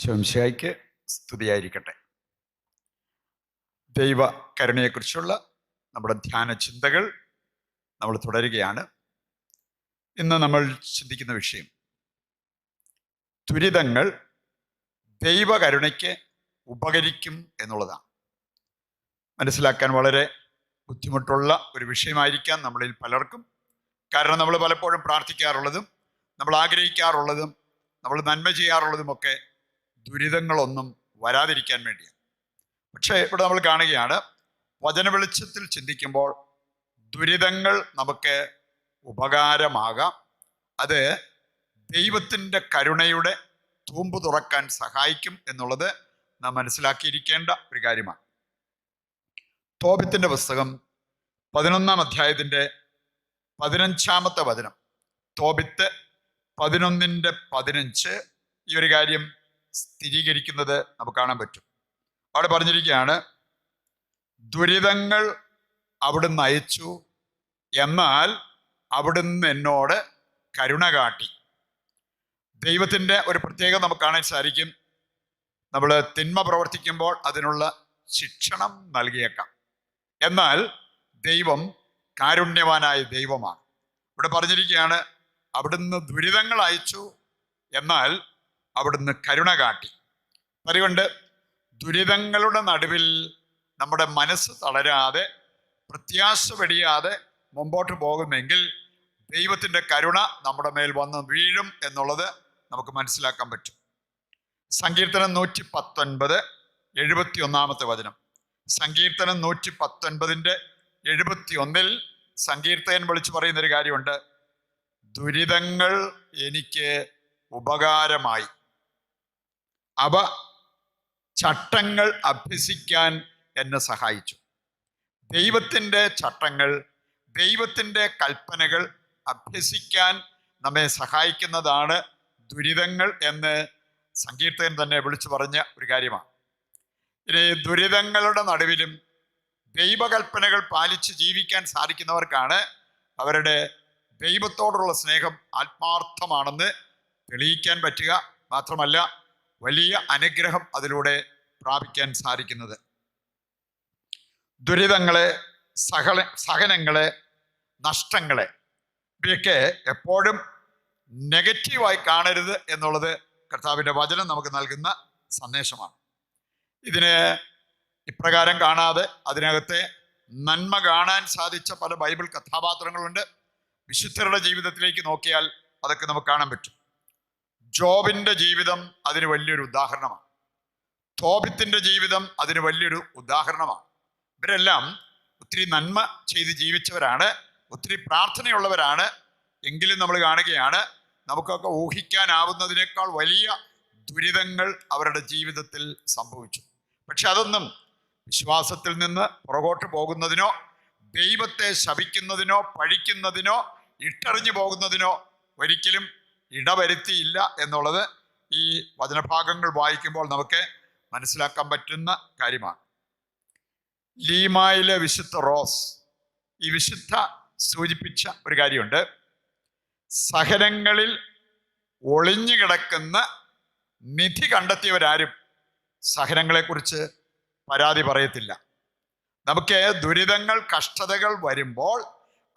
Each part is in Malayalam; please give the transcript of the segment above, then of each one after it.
ശംശായിക്ക് സ്തുതിയായിരിക്കട്ടെ. ദൈവ കരുണയെക്കുറിച്ചുള്ള നമ്മുടെ ധ്യാന ചിന്തകൾ നമ്മൾ തുടരുകയാണ്. ഇന്ന് നമ്മൾ ചിന്തിക്കുന്ന വിഷയം ദുരിതങ്ങൾ ദൈവകരുണയ്ക്ക് ഉപകരിക്കും എന്നുള്ളതാണ്. മനസ്സിലാക്കാൻ വളരെ ബുദ്ധിമുട്ടുള്ള ഒരു വിഷയമായിരിക്കാം നമ്മളിൽ പലർക്കും. കാരണം നമ്മൾ പലപ്പോഴും പ്രാർത്ഥിക്കാറുള്ളതും നമ്മൾ ആഗ്രഹിക്കാറുള്ളതും നമ്മൾ നന്മ ചെയ്യാറുള്ളതുമൊക്കെ ദുരിതങ്ങളൊന്നും വരാതിരിക്കാൻ വേണ്ടിയാണ്. പക്ഷേ ഇവിടെ നമ്മൾ കാണുകയാണ് വചന വെളിച്ചത്തിൽ ചിന്തിക്കുമ്പോൾ ദുരിതങ്ങൾ നമുക്ക് ഉപകാരമാകാം. അത് ദൈവത്തിന്റെ കരുണയുടെ തൂമ്പ് തുറക്കാൻ സഹായിക്കും എന്നുള്ളത് നാം മനസ്സിലാക്കിയിരിക്കേണ്ട ഒരു കാര്യമാണ്. തോപത്തിന്റെ പുസ്തകം പതിനൊന്നാം അധ്യായത്തിന്റെ പതിനഞ്ചാമത്തെ വചനം. തോപിത്ത് പതിനൊന്നിന്റെ പതിനഞ്ച് ഈ ഒരു കാര്യം സ്ഥിരീകരിക്കുന്നത് നമുക്ക് കാണാൻ പറ്റും. അവിടെ പറഞ്ഞിരിക്കുകയാണ് ദുരിതങ്ങൾ അവിടുന്ന് അയച്ചു എന്നാൽ അവിടുന്ന് എന്നോട് കരുണ കാട്ടി. ദൈവത്തിന്റെ ഒരു പ്രത്യേകത നമുക്ക് കാണാൻ സാധിക്കും. നമ്മൾ തിന്മ പ്രവർത്തിക്കുമ്പോൾ അതിനുള്ള ശിക്ഷണം നൽകിയേക്കാം. എന്നാൽ ദൈവം കാരുണ്യവാനായ ദൈവമാണ്. ഇവിടെ പറഞ്ഞിരിക്കുകയാണ് അവിടുന്ന് ദുരിതങ്ങൾ അയച്ചു എന്നാൽ അവിടുന്ന് കരുണ കാട്ടി. അതുകൊണ്ട് ദുരിതങ്ങളുടെ നടുവിൽ നമ്മുടെ മനസ്സ് തളരാതെ പ്രത്യാശ വെടിയാതെ മുമ്പോട്ട് പോകുമെങ്കിൽ ദൈവത്തിന്റെ കരുണ നമ്മുടെ മേൽ വന്ന് വീഴും എന്നുള്ളത് നമുക്ക് മനസ്സിലാക്കാൻ പറ്റും. സങ്കീർത്തനം നൂറ്റി പത്തൊൻപത് എഴുപത്തി ഒന്നാമത്തെ വചനം. സങ്കീർത്തനം നൂറ്റി പത്തൊൻപതിന്റെ എഴുപത്തി ഒന്നിൽ സങ്കീർത്തകൻ വിളിച്ചു പറയുന്നൊരു കാര്യമുണ്ട്. ദുരിതങ്ങൾ എനിക്ക് ഉപകാരമായി. അവ ചട്ടങ്ങൾ അഭ്യസിക്കാൻ എന്നെ സഹായിച്ചു. ദൈവത്തിന്റെ ചട്ടങ്ങൾ ദൈവത്തിന്റെ കൽപ്പനകൾ അഭ്യസിക്കാൻ നമ്മെ സഹായിക്കുന്നതാണ് ദുരിതങ്ങൾ എന്ന് സങ്കീർത്തകൻ തന്നെ വിളിച്ചു പറഞ്ഞ ഒരു കാര്യമാണ്. ഇനി ദുരിതങ്ങളുടെ നടുവിലും ദൈവകൽപ്പനകൾ പാലിച്ച് ജീവിക്കാൻ സാധിക്കുന്നവർക്കാണ് അവരുടെ ദൈവത്തോടുള്ള സ്നേഹം ആത്മാർത്ഥമാണെന്ന് തെളിയിക്കാൻ പറ്റുക. മാത്രമല്ല വലിയ അനുഗ്രഹം അതിലൂടെ പ്രാപിക്കാൻ സാധിക്കുന്നത്. ദുരിതങ്ങളെ സഹല സഹനങ്ങളെ നഷ്ടങ്ങളെ ഇവയൊക്കെ എപ്പോഴും നെഗറ്റീവായി കാണരുത് എന്നുള്ളത് കർത്താവിന്റെ വചനം നമുക്ക് നൽകുന്ന സന്ദേശമാണ്. ഇതിന് ഇപ്രകാരം കാണാതെ അതിനകത്തെ നന്മ കാണാൻ സാധിച്ച പല ബൈബിൾ കഥാപാത്രങ്ങളുണ്ട്. വിശുദ്ധരുടെ ജീവിതത്തിലേക്ക് നോക്കിയാൽ അതൊക്കെ നമുക്ക് കാണാൻ പറ്റും. ജോബിന്റെ ജീവിതം അതിന് വലിയൊരു ഉദാഹരണമാണ്. തോബിത്തിന്റെ ജീവിതം അതിന് വലിയൊരു ഉദാഹരണമാണ്. ഇവരെല്ലാം ഒത്തിരി നന്മ ചെയ്ത് ജീവിച്ചവരാണ് ഒത്തിരി പ്രാർത്ഥനയുള്ളവരാണ്. എങ്കിലും നമ്മൾ കാണുകയാണ് നമുക്കൊക്കെ ഊഹിക്കാനാവുന്നതിനേക്കാൾ വലിയ ദുരിതങ്ങൾ അവരുടെ ജീവിതത്തിൽ സംഭവിച്ചു. പക്ഷെ അതൊന്നും വിശ്വാസത്തിൽ നിന്ന് പുറകോട്ട് പോകുന്നതിനോ ദൈവത്തെ ശപിക്കുന്നതിനോ പഴിക്കുന്നതിനോ ഇട്ടറിഞ്ഞു പോകുന്നതിനോ ഒരിക്കലും ഇടവരുത്തിയില്ല എന്നുള്ളത് ഈ വചനഭാഗങ്ങൾ വായിക്കുമ്പോൾ നമുക്ക് മനസ്സിലാക്കാൻ പറ്റുന്ന കാര്യമാണ്. ലീമായിലെ വിശുദ്ധ റോസ് ഈ വിശുദ്ധ സൂചിപ്പിച്ച ഒരു കാര്യമുണ്ട്. സഹനങ്ങളിൽ ഒളിഞ്ഞു കിടക്കുന്ന നിധി കണ്ടെത്തിയവരാരും സഹനങ്ങളെക്കുറിച്ച് പരാതി പറയത്തില്ല. നമുക്ക് ദുരിതങ്ങൾ കഷ്ടതകൾ വരുമ്പോൾ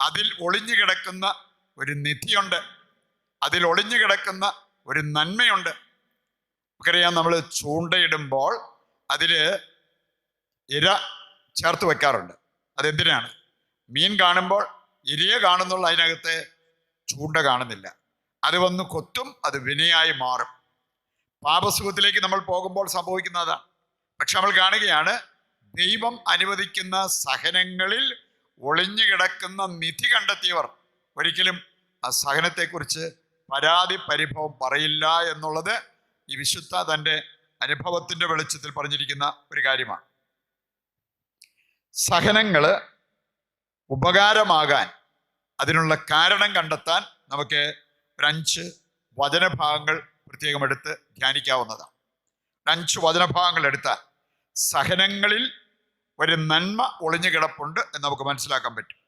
അതിൽ ഒളിഞ്ഞു കിടക്കുന്ന ഒരു നിധിയുണ്ട്. അതിൽ ഒളിഞ്ഞു കിടക്കുന്ന ഒരു നന്മയുണ്ട്. നമുക്കറിയാം നമ്മൾ ചൂണ്ടയിടുമ്പോൾ അതിൽ ഇര ചേർത്ത് വെക്കാറുണ്ട്. അതെന്തിനാണ്? മീൻ കാണുമ്പോൾ ഇരയെ കാണുന്നുള്ള അതിനകത്തെ ചൂണ്ട കാണുന്നില്ല. അത് വന്ന് കൊത്തും അത് വിനയായി മാറും. പാപസുഖത്തിലേക്ക് നമ്മൾ പോകുമ്പോൾ സംഭവിക്കുന്നതാണ് പക്ഷെ നമ്മൾ കാണുകയാണ് ദൈവം അനുവദിക്കുന്ന സഹനങ്ങളിൽ ഒളിഞ്ഞു കിടക്കുന്ന നിധി കണ്ടെത്തിയവർ. ഒരിക്കലും ആ സഹനത്തെക്കുറിച്ച് പരാതി പരിഭവം പറയില്ല എന്നുള്ളത് ഈ വിശുദ്ധ തന്റെ അനുഭവത്തിന്റെ വെളിച്ചത്തിൽ പറഞ്ഞിരിക്കുന്ന ഒരു കാര്യമാണ്. സഹനങ്ങൾ ഉപകാരമാകാൻ അതിനുള്ള കാരണം കണ്ടെത്താൻ നമുക്ക് ഒരു അഞ്ച് വചനഭാഗങ്ങൾ പ്രത്യേകം എടുത്ത് ധ്യാനിക്കാവുന്നതാണ്. അഞ്ച് വചനഭാഗങ്ങൾ എടുത്താൽ സഹനങ്ങളിൽ ഒരു നന്മ ഒളിഞ്ഞു കിടപ്പുണ്ട് എന്ന് നമുക്ക് മനസ്സിലാക്കാൻ പറ്റും.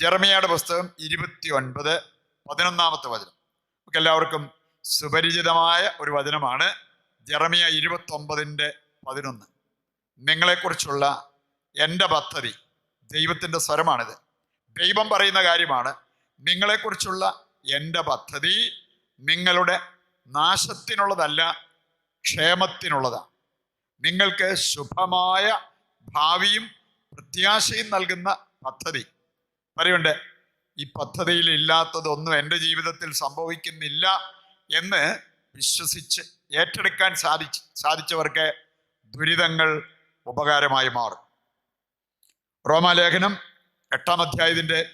ജർമ്മിയുടെ പുസ്തകം ഇരുപത്തി ഒൻപത് പതിനൊന്നാമത്തെ വചനം. നമുക്ക് എല്ലാവർക്കും സുപരിചിതമായ ഒരു വചനമാണ്. ജെറമിയ ഇരുപത്തൊമ്പതിന്റെ പതിനൊന്ന്. നിങ്ങളെക്കുറിച്ചുള്ള എന്റെ പദ്ധതി ദൈവത്തിന്റെ സ്വരമാണിത്. ദൈവം പറയുന്ന കാര്യമാണ് നിങ്ങളെക്കുറിച്ചുള്ള എന്റെ പദ്ധതി നിങ്ങളുടെ നാശത്തിനുള്ളതല്ല ക്ഷേമത്തിനുള്ളതാണ്. നിങ്ങൾക്ക് ശുഭമായ ഭാവിയും പ്രത്യാശയും നൽകുന്ന പദ്ധതി. പറയുണ്ട് ഈ പദ്ധതിയിൽ ഇല്ലാത്തതൊന്നും എന്റെ ജീവിതത്തിൽ സംഭവിക്കുന്നില്ല എന്ന് വിശ്വസിച്ച് ഏറ്റെടുക്കാൻ സാധിച്ച് സാധിച്ചവർക്ക് ദുരിതങ്ങൾ ഉപകാരമായി മാറും. റോമാലേഖനം എട്ടാം അധ്യായത്തിന്റെ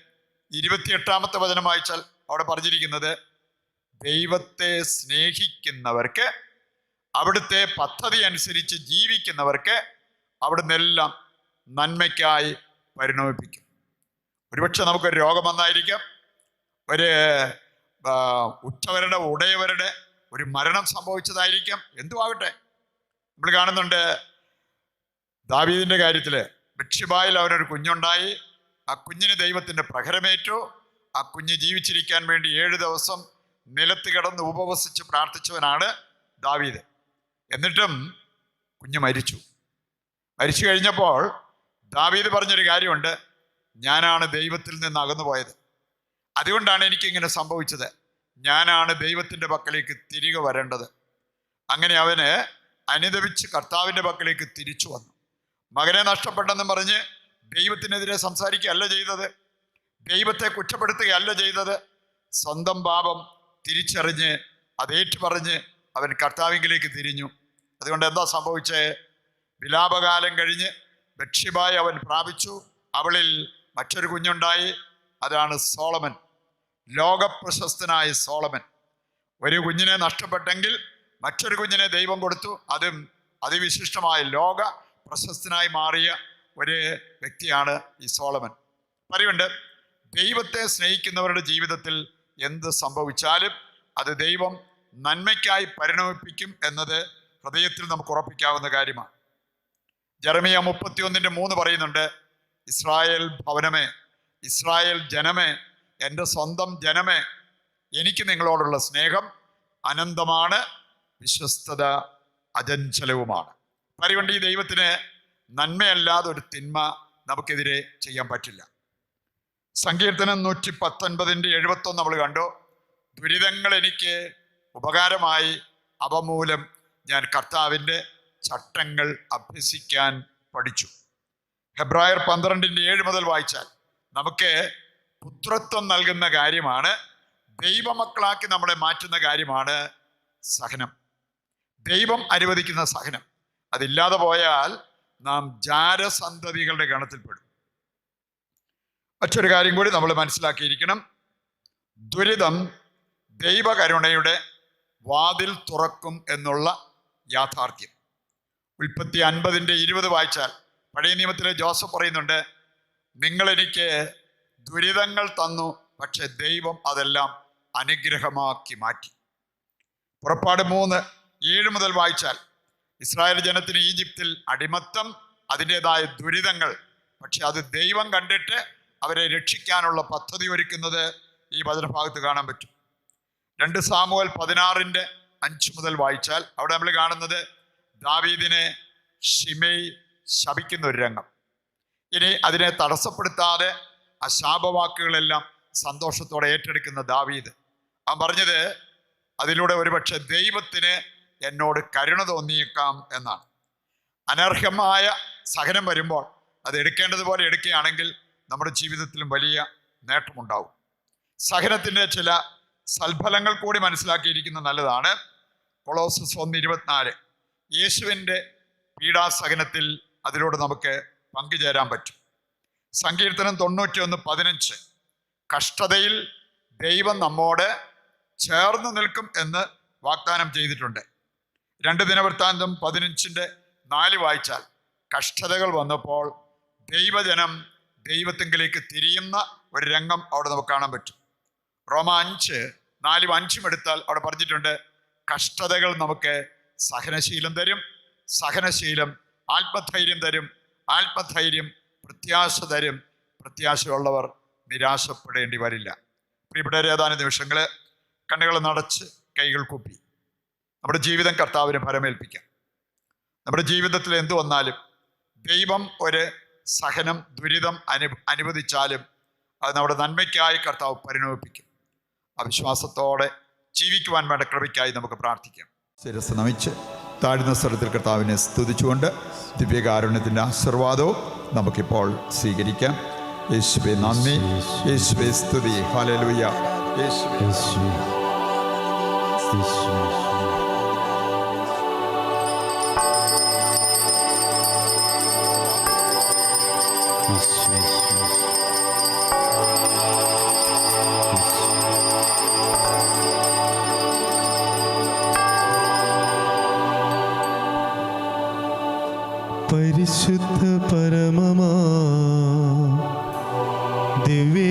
ഇരുപത്തിയെട്ടാമത്തെ വചനം വായിച്ചാൽ അവിടെ പറഞ്ഞിരിക്കുന്നത് ദൈവത്തെ സ്നേഹിക്കുന്നവർക്ക് അവിടുത്തെ പദ്ധതി അനുസരിച്ച് ജീവിക്കുന്നവർക്ക് അവിടുന്ന് എല്ലാം നന്മയ്ക്കായി പരിണമിപ്പിക്കും. ഒരുപക്ഷെ നമുക്കൊരു രോഗം വന്നായിരിക്കാം. ഒരു ഉറ്റവരുടെ ഉടയവരുടെ ഒരു മരണം സംഭവിച്ചതായിരിക്കാം. എന്തുവാകട്ടെ? നമ്മൾ കാണുന്നുണ്ട് ദാവീദിന്റെ കാര്യത്തിൽ ബക്ഷിബായിൽ അവനൊരു കുഞ്ഞുണ്ടായി. ആ കുഞ്ഞിന് ദൈവത്തിന്റെ പ്രഹരമേറ്റു. ആ കുഞ്ഞ് ജീവിച്ചിരിക്കാൻ വേണ്ടി ഏഴ് ദിവസം നിലത്ത് കിടന്ന് ഉപവസിച്ച് പ്രാർത്ഥിച്ചവനാണ് ദാവീദ്. എന്നിട്ടും കുഞ്ഞ് മരിച്ചു. മരിച്ചു കഴിഞ്ഞപ്പോൾ ദാവീദ് പറഞ്ഞൊരു കാര്യമുണ്ട്. ഞാനാണ് ദൈവത്തിൽ നിന്ന് അകന്നു പോയത് അതുകൊണ്ടാണ് എനിക്കിങ്ങനെ സംഭവിച്ചത്. ഞാനാണ് ദൈവത്തിന്റെ പക്കലേക്ക് തിരികെ വരേണ്ടത്. അങ്ങനെ അവന് അനുദപിച്ച് കർത്താവിന്റെ പക്കലേക്ക് തിരിച്ചു വന്നു. മകനെ നഷ്ടപ്പെട്ടെന്ന് പറഞ്ഞ് ദൈവത്തിനെതിരെ സംസാരിക്കുകയല്ല ചെയ്തത്. ദൈവത്തെ കുറ്റപ്പെടുത്തുകയല്ല ചെയ്തത്. സ്വന്തം പാപം തിരിച്ചറിഞ്ഞ് അതേറ്റു പറഞ്ഞ് അവൻ കർത്താവിങ്കിലേക്ക് തിരിഞ്ഞു. അതുകൊണ്ട് എന്താ സംഭവിച്ചേ? വിലാപകാലം കഴിഞ്ഞ് ഭക്ഷ്യമായി അവൻ പ്രാപിച്ചു. അവളിൽ മറ്റൊരു കുഞ്ഞുണ്ടായി. അതാണ് സോളമൻ. ലോകപ്രശസ്തനായ സോളമൻ. ഒരു കുഞ്ഞിനെ നഷ്ടപ്പെട്ടെങ്കിൽ മറ്റൊരു കുഞ്ഞിനെ ദൈവം കൊടുത്തു. അതും അതിവിശിഷ്ടമായ ലോക പ്രശസ്തനായി മാറിയ ഒരു വ്യക്തിയാണ് ഈ സോളമൻ. പറയുണ്ട് ദൈവത്തെ സ്നേഹിക്കുന്നവരുടെ ജീവിതത്തിൽ എന്ത് സംഭവിച്ചാലും അത് ദൈവം നന്മയ്ക്കായി പരിണമിപ്പിക്കും എന്നത് ഹൃദയത്തിൽ നമുക്ക് ഉറപ്പിക്കാവുന്ന കാര്യമാണ്. ജെറമിയ മുപ്പത്തിയൊന്നിന്റെ മൂന്ന് പറയുന്നുണ്ട് ഇസ്രായേൽ ഭവനമേ ഇസ്രായേൽ ജനമേ എന്റെ സ്വന്തം ജനമേ എനിക്ക് നിങ്ങളോടുള്ള സ്നേഹം അനന്തമാണ് വിശ്വസ്തത അജഞ്ചലവുമാണ് പറയുകൊണ്ട് ഈ ദൈവത്തിന് നന്മയല്ലാതെ ഒരു തിന്മ നമുക്കെതിരെ ചെയ്യാൻ പറ്റില്ല. സങ്കീർത്തനം നൂറ്റി പത്തൊൻപതിന്റെ എഴുപത്തൊന്ന് നമ്മൾ കണ്ടു. ദുരിതങ്ങൾ എനിക്ക് ഉപകാരമായി അവമൂലം ഞാൻ കർത്താവിന്റെ ചട്ടങ്ങൾ അഭ്യസിക്കാൻ പഠിച്ചു. ഹെബ്രായർ പന്ത്രണ്ടിന്റെ ഏഴ് മുതൽ വായിച്ചാൽ നമുക്ക് പുത്രത്വം നൽകുന്ന കാര്യമാണ് ദൈവമക്കളാക്കി നമ്മളെ മാറ്റുന്ന കാര്യമാണ് സഹനം. ദൈവം അനുവദിക്കുന്ന സഹനം. അതില്ലാതെ പോയാൽ നാം ജാരസന്തതികളുടെ ഗണത്തിൽപ്പെടും. മറ്റൊരു കാര്യം കൂടി നമ്മൾ മനസ്സിലാക്കിയിരിക്കണം. ദുരിതം ദൈവകരുണയുടെ വാതിൽ തുറക്കും എന്നുള്ള യാഥാർത്ഥ്യം. ഉൽപ്പത്തി അൻപതിന്റെ ഇരുപത് വായിച്ചാൽ പഴയ നിയമത്തിലെ ജോസഫ് പറയുന്നുണ്ട് നിങ്ങൾ എനിക്ക് ദുരിതങ്ങൾ തന്നു പക്ഷെ ദൈവം അതെല്ലാം അനുഗ്രഹമാക്കി മാറ്റി. പുറപ്പാട് മൂന്ന് ഏഴ് മുതൽ വായിച്ചാൽ ഇസ്രായേൽ ജനത്തിന് ഈജിപ്തിൽ അടിമത്തം അതിന്റെതായ ദുരിതങ്ങൾ പക്ഷെ അത് ദൈവം കണ്ടിട്ട് അവരെ രക്ഷിക്കാനുള്ള പദ്ധതി ഒരുക്കുന്നത് ഈ വചനഭാഗത്ത് കാണാൻ പറ്റും. രണ്ട് സാമുവൽ പതിനാറിന്റെ അഞ്ച് മുതൽ വായിച്ചാൽ അവിടെ നമ്മൾ കാണുന്നത് ദാവീദിനെ ഷിമേയ് ശപിക്കുന്ന ഒരു രംഗം. ഇനി അതിനെ തടസ്സപ്പെടുത്താതെ ആ ശാപവാക്കുകളെല്ലാം സന്തോഷത്തോടെ ഏറ്റെടുക്കുന്ന ദാവീദ്. അവൻ പറഞ്ഞത് അതിലൂടെ ഒരുപക്ഷെ ദൈവത്തിന് എന്നോട് കരുണ തോന്നിയേക്കാം എന്നാണ്. അനർഹമായ സഹനം വരുമ്പോൾ അത് എടുക്കേണ്ടതുപോലെ എടുക്കുകയാണെങ്കിൽ നമ്മുടെ ജീവിതത്തിലും വലിയ നേട്ടമുണ്ടാവും. സഹനത്തിന്റെ ചില സൽഫലങ്ങൾ കൂടി മനസ്സിലാക്കിയിരിക്കുന്നത് നല്ലതാണ്. കൊളോസസ് ഒന്ന് ഇരുപത്തിനാല്. യേശുവിന്റെ പീഡാസഹനത്തിൽ അതിലൂടെ നമുക്ക് പങ്കുചേരാൻ പറ്റും. സങ്കീർത്തനം തൊണ്ണൂറ്റി ഒന്ന് പതിനഞ്ച്. കഷ്ടതയിൽ ദൈവം നമ്മോട് ചേർന്ന് നിൽക്കും എന്ന് വാഗ്ദാനം ചെയ്തിട്ടുണ്ട്. രണ്ട് ദിനവൃത്താന്തം പതിനഞ്ചിന്റെ നാല് വായിച്ചാൽ കഷ്ടതകൾ വന്നപ്പോൾ ദൈവജനം ദൈവത്തെങ്കിലേക്ക് തിരിയുന്ന ഒരു രംഗം അവിടെ നമുക്ക് കാണാൻ പറ്റും. റോമ അഞ്ച് നാലും അഞ്ചും എടുത്താൽ അവിടെ പറഞ്ഞിട്ടുണ്ട് കഷ്ടതകൾ നമുക്ക് സഹനശീലം തരും. സഹനശീലം ആത്മധൈര്യം തരും ആത്മധൈര്യം പ്രത്യാശ തരും. പ്രത്യാശയുള്ളവർ നിരാശപ്പെടേണ്ടി വരില്ല. ഇവിടെ ഏതാനും നിമിഷങ്ങൾ കണ്ണുകൾ നടച്ച് കൈകൾ കൂപ്പി. നമ്മുടെ ജീവിതം കർത്താവിന് ഫലമേൽപ്പിക്കാം നമ്മുടെ ജീവിതത്തിൽ എന്തു വന്നാലും ദൈവം ഒരു സഹനം ദുരിതം അനു അനുവദിച്ചാലും അത് നമ്മുടെ നന്മയ്ക്കായി കർത്താവ് പരിണമിപ്പിക്കും. അവിശ്വാസത്തോടെ ജീവിക്കുവാൻ വേണ്ട കൃപയ്ക്കായി നമുക്ക് പ്രാർത്ഥിക്കാം. ശിരസ് നമിച്ച് താഴ്ന്ന സ്ഥലത്തിൽ കർത്താവിനെ സ്തുതിച്ചുകൊണ്ട് ദിവ്യകാരുണ്യത്തിന്റെ ആശീർവാദവും നമുക്കിപ്പോൾ സ്വീകരിക്കാം. യേശുവെ നന്ദി. യേശുവെ സ്തുതി. യേശുവേ. യേശുവേ. പരിശുദ്ധ പരമമാ. ദിവ്യകാ